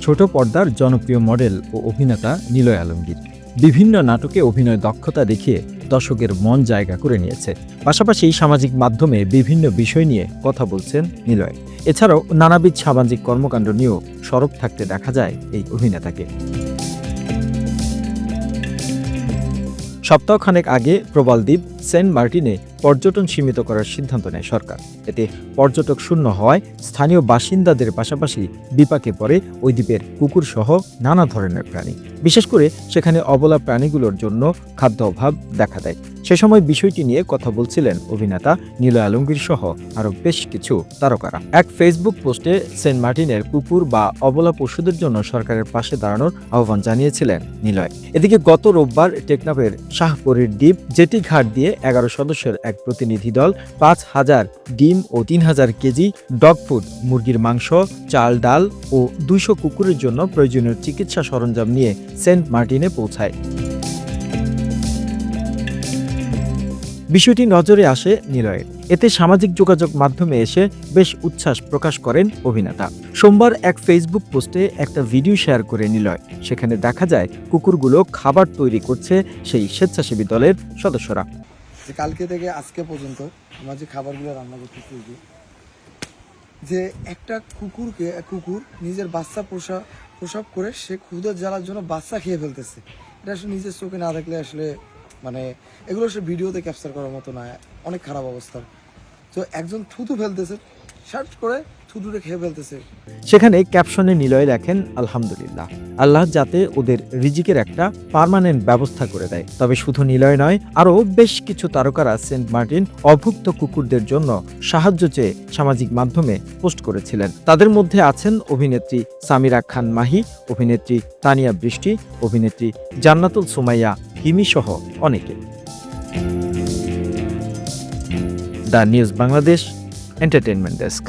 ছোট পর্দার জনপ্রিয় মডেল ও অভিনেতা নিলয় আলমগীর বিভিন্ন নাটকে অভিনয় দক্ষতা দেখিয়ে দর্শকের মন জায়গা করে নিয়েছে। পাশাপাশি সামাজিক মাধ্যমে বিভিন্ন বিষয় নিয়ে কথা বলছেন নিলয়। এছাড়াও নানাবিধ সামাজিক কর্মকাণ্ড নিয়েও সরব থাকতে দেখা যায় এই অভিনেতাকে। সপ্তাহখানেক আগে প্রবালদ্বীপ সেন্ট মার্টিনে পর্যটন সীমিত করার সিদ্ধান্ত নেয় সরকার। এতে পর্যটক শূন্য হওয়ায় স্থানীয় বাসিন্দাদের পাশাপাশি বিপাকে পড়ে ওই দ্বীপের কুকুরসহ নানা ধরনের প্রাণী। বিশেষ করে সেখানে অবলা প্রাণীগুলোর জন্য খাদ্য অভাব দেখা দেয়। সে সময় বিষয়টি নিয়ে কথা বলছিলেন অভিনেতা নীল আলমগীর সহ আরও বেশ কিছু তারকারা। এক ফেসবুক পোস্টে সেন্ট মার্টিনের কুকুর বা অবলা পশুদের জন্য সরকারের পাশে দাঁড়ানোর আহ্বান জানিয়েছিলেন নিলয়। এদিকে গত রোববার টেকনাফের শাহপুরের দ্বীপ জেটি ঘাট দিয়ে এগারো সদস্যের এক প্রতিনিধি দল পাঁচ হাজার ডিম ও তিন হাজার কেজি ডগ ফুড, মুরগির মাংস, চাল, ডাল ও দুইশো কুকুরের জন্য প্রয়োজনীয় চিকিৎসা সরঞ্জাম নিয়ে সেন্ট মার্টিনে পৌঁছায়। বিষয়টি নজরে আসে নিলয়ের। এতে সামাজিক যোগাযোগ মাধ্যমে এসে বেশ উচ্ছ্বাস প্রকাশ করেন অভিনেতা। সোমবার এক ফেসবুক পোস্টে একটা ভিডিও শেয়ার করে নিলয়। সেখানে দেখা যায় কুকুরগুলো খাবার তৈরি করছে সেই স্বেচ্ছাসেবী দলের সদস্যরা। যে কালকে থেকে আজকে পর্যন্ত আমরা যে খাবারগুলো রান্না করতেছি যে, একটা কুকুরকে কুকুর নিজের বাচ্চা প্রসব প্রসব করে সে ক্ষুদের জ্বালার জন্য বাচ্চা খেয়ে ফেলতেছে। এটা আসলে নিজের চোখে না দেখলে আসলে মানে এগুলো সে ভিডিওতে ক্যাপচার করার মতো না, অনেক খারাপ অবস্থা তো একজন থুতু ফেলতেছে সার্চ করে খেয়ে ফেলতেছে। সেখানে ক্যাপশনে নিলয় আলহামদুলিল্লাহ, আল্লাহ যাতে ওদের রিজিকের একটা পার্মানেন্ট ব্যবস্থা করে দেয়। তবে শুধু নিলয় নয়, আরও বেশ কিছু তারকারা সেন্ট মার্টিন অভুক্ত কুকুরদের জন্য সাহায্য চেয়ে সামাজিক মাধ্যমে পোস্ট করেছিলেন। তাদের মধ্যে আছেন অভিনেত্রী সামিরা খান মাহি, অভিনেত্রী তানিয়া বৃষ্টি, অভিনেত্রী জান্নাতুল সুমাইয়া হিমি সহ অনেকে। The news Bangladesh entertainment desk.